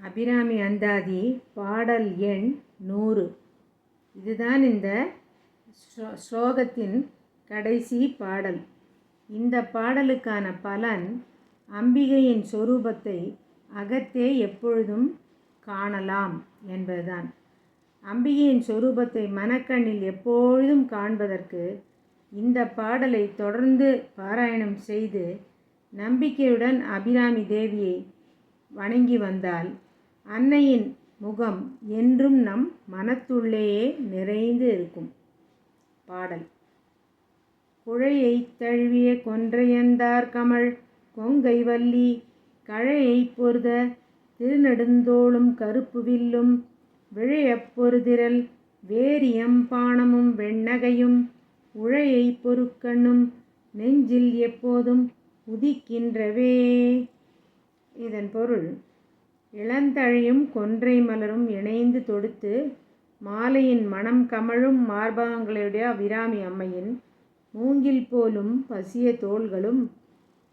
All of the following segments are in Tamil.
அபிராமி அந்தாதி பாடல் எண் நூறு. இதுதான் இந்த ஸ்லோகத்தின் கடைசி பாடல். இந்த பாடலுக்கான பலன் அம்பிகையின் சொரூபத்தை அகத்தே எப்பொழுதும் காணலாம் என்பதுதான். அம்பிகையின் சொரூபத்தை மனக்கண்ணில் எப்பொழுதும் காண்பதற்கு இந்த பாடலை தொடர்ந்து பாராயணம் செய்து நம்பிக்கையுடன் அபிராமி தேவியை வணங்கி வந்தால் அன்னையின் முகம் என்றும் நம் மனத்துள்ளேயே நிறைந்து இருக்கும். பாடல். குழையை தழுவிய கொன்றையந்தார் கமழ் கொங்கை வள்ளி கழையை பொருத திருநெடுந்தோளும் கருப்பு வில்லும் விழையப் பொருதிரல் வேரியம் பாணமும் வெண்ணகையும் உழையை பொறுக்கண்ணும் நெஞ்சில் எப்போதும் உதிக்கின்றவே. இதன் பொருள். இளந்தழையும் கொன்றை மலரும் இணைந்து தொடுத்து மாலையின் மனம் கமழும் மார்பகங்களுடைய அபிராமி அம்மையின் மூங்கில் போலும் பசிய தோள்களும்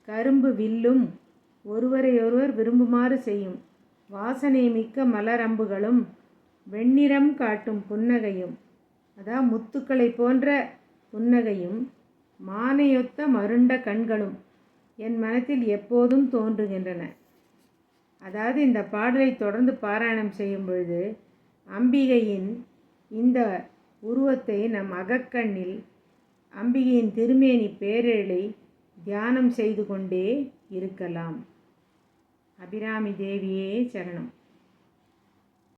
கரும்பு வில்லும் ஒருவரையொருவர் விரும்புமாறு செய்யும். வாசனை மிக்க மலரம்புகளும் வெண்ணிறம் காட்டும் புன்னகையும். அதாவது முத்துக்களை போன்ற புன்னகையும் மானையொத்த மருண்ட கண்களும் என் மனத்தில் எப்போதும் தோன்றுகின்றன. அதாவது இந்த பாடலை தொடர்ந்து பாராயணம் செய்யும் பொழுது அம்பிகையின் இந்த உருவத்தை நம் அகக்கண்ணில் அம்பிகையின் திருமேனி பேரேழை தியானம் செய்து கொண்டே இருக்கலாம். அபிராமி தேவியே சரணம்.